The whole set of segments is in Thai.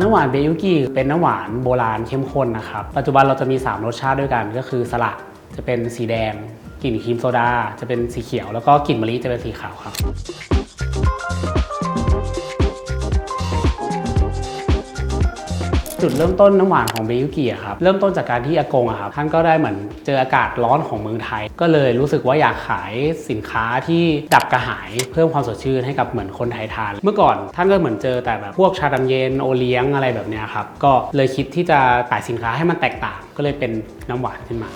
น้ำหวานเบยุกิเป็นน้ำหวานโบราณเข้มข้นนะครับ ปัจจุบันเราจะมี 3 รสชาติด้วยกันก็คือสละจะเป็นสีแดง กลิ่นครีมโซดา จะเป็นสีเขียว แล้วก็กลิ่นมะลิจะเป็นสีขาวครับ จุดเริ่มต้นน้ำหวานของเบยุกิอะครับเริ่มต้นจากการที่อากงอะครับท่านก็ได้เหมือนเจออากาศร้อนของเมืองไทย ก็เลยรู้สึกว่าอยากขายสินค้าที่ดับกระหายเพิ่มความสดชื่นให้กับเหมือนคนไทยทาน เมื่อก่อนท่านก็เหมือนเจอแต่แบบพวกชาดำเย็นโอเลี้ยงอะไรแบบเนี้ยครับก็เลยคิดที่จะขายสินค้าให้มันแตกต่าง ก็เลยเป็นน้ำหวานขึ้นมา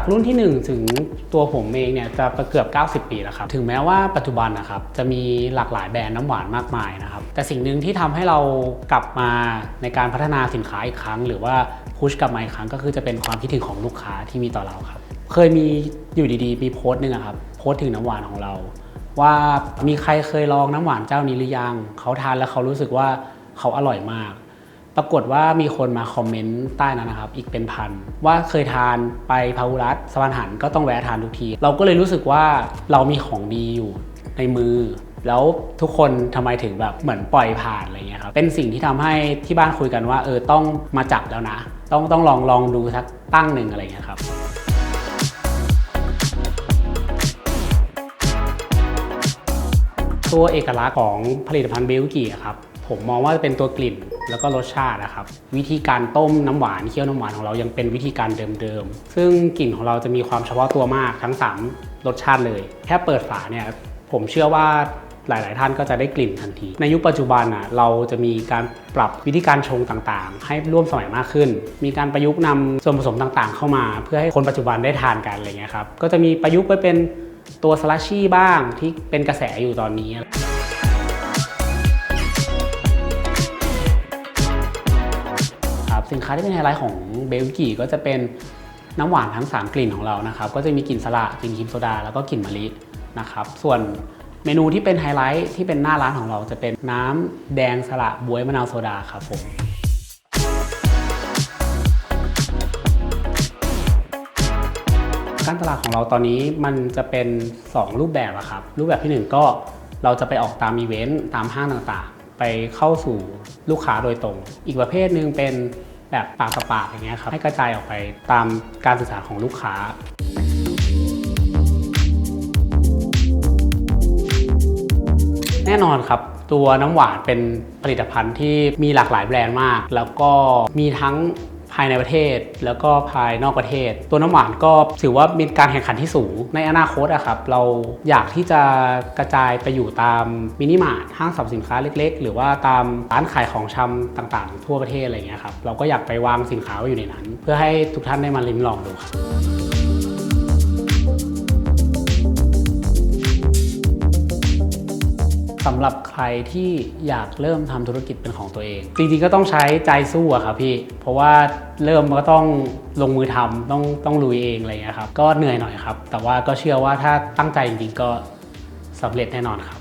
จากรุ่นที่ 1 ถึงตัวผมเองเนี่ยจะเกือบ 90 ปีแล้วครับ ถึงแม้ว่าปัจจุบันนะครับจะมีหลากหลายแบรนด์น้ำหวานมากมายนะครับ แต่สิ่งหนึ่งที่ทำให้เรากลับมาในการพัฒนาสินค้าอีกครั้ง หรือว่าพุชกลับมาอีกครั้งก็คือจะเป็นความคิดถึงของลูกค้าที่มีต่อเราครับ เคยมีอยู่ดีๆ มีโพสต์หนึ่งครับโพสต์ถึงน้ำหวานของเรา ว่ามีใครเคยลองน้ำหวานเจ้านี้หรือยังเขาทานแล้วเขารู้สึกว่าเขาอร่อยมาก ปรากฏว่ามีคนมาคอมเมนต์ใต้นั้นนะครับ อีกเป็นพัน ว่าเคยทานไปพาหุรัตสวรรค์หันก็ต้องแวะทานทุกที เราก็เลยรู้สึกว่าเรามีของดีอยู่ในมือ แล้วทุกคนทำไมถึงแบบเหมือนปล่อยผ่านอะไรเงี้ยครับเป็นสิ่งที่ทำให้ที่บ้านคุยกันว่า เออต้องมาจับแล้วนะ ต้องต้องลองลองดูสักตั้งหนึ่งอะไรเงี้ยครับตัวเอกลักษณ์ของผลิตภัณฑ์เบลกีอะครับ ผมมองว่าจะเป็นตัวกลิ่นแล้วก็รสชาตินะครับ วิธีการต้มน้ำหวานเคี่ยวน้ำหวานของเรายังเป็นวิธีการเดิมๆ ซึ่งกลิ่นของเราจะมีความเฉพาะตัวมากทั้ง 3 รสชาติเลย แค่เปิดฝาเนี่ยผมเชื่อว่าหลาย ๆ ท่านก็จะได้กลิ่นทันที ในยุคปัจจุบันอะเราจะมีการปรับวิธีการชงต่าง ๆ ให้ร่วมสมัยมากขึ้น มีการประยุกต์นำส่วนผสมต่าง ๆ เข้ามา เพื่อให้คนปัจจุบันได้ทานกันอะไรเงี้ยครับก็จะมีประยุกต์ไปเป็นตัวสลัชชี่บ้างที่เป็นกระแสอยู่ตอนนี้ สินค้าที่เป็นไฮไลท์ของเบลกีก็จะเป็นน้ำหวานทั้ง 3 กลิ่นของเรานะครับ ก็จะมีกลิ่นสละกลิ่นครีมโซดา แล้วก็กลิ่นมะลินะครับ ส่วนเมนูที่เป็นไฮไลท์ที่เป็นหน้าร้านของเราจะเป็นน้ำแดงสละบวยมะนาวโซดาครับผมการตลาดของเราตอนนี้มันจะเป็น 2 รูปแบบอะครับ รูปแบบทีหนึ่1 ก็เราจะไปออกตามอีเวนต์ตามห้างต่างๆ ไปเข้าสู่ลูกค้าโดยตรง อีกประเภทหนึ่งเป็น แบบปากต่อปากอย่างเงี้ยครับให้กระจายออกไปตามการสื่อสารของลูกค้าแน่นอนครับ ตัวน้ำหวานเป็นผลิตภัณฑ์ที่มีหลากหลายแบรนด์มาก แล้วก็มีทั้ง ภายในประเทศ แล้วก็ภายนอกประเทศ ตัวน้ำหวานก็ถือว่ามีการแข่งขันที่สูง ในอนาคตอะครับเราอยากที่จะกระจายไปอยู่ตามมินิมาร์ทห้างสรรพสินค้าเล็ก ๆ หรือว่าตามร้านขายของชำต่างๆ ทั่วประเทศอะไรเงี้ยครับเราก็อยากไปวางสินค้าไว้อยู่ในนั้น เพื่อให้ทุกท่านได้มาลิ้มลองดูครับ สำหรับใครที่อยากเริ่มทำธุรกิจเป็นของตัวเอง จริงๆก็ต้องใช้ใจสู้อะครับพี่ เพราะว่าเริ่มก็ต้องลงมือทำต้องต้องลุยเองอะไรเงี้ยครับ ก็เหนื่อยหน่อยครับ แต่ว่าก็เชื่อว่าถ้าตั้งใจจริงๆก็สำเร็จแน่นอนครับ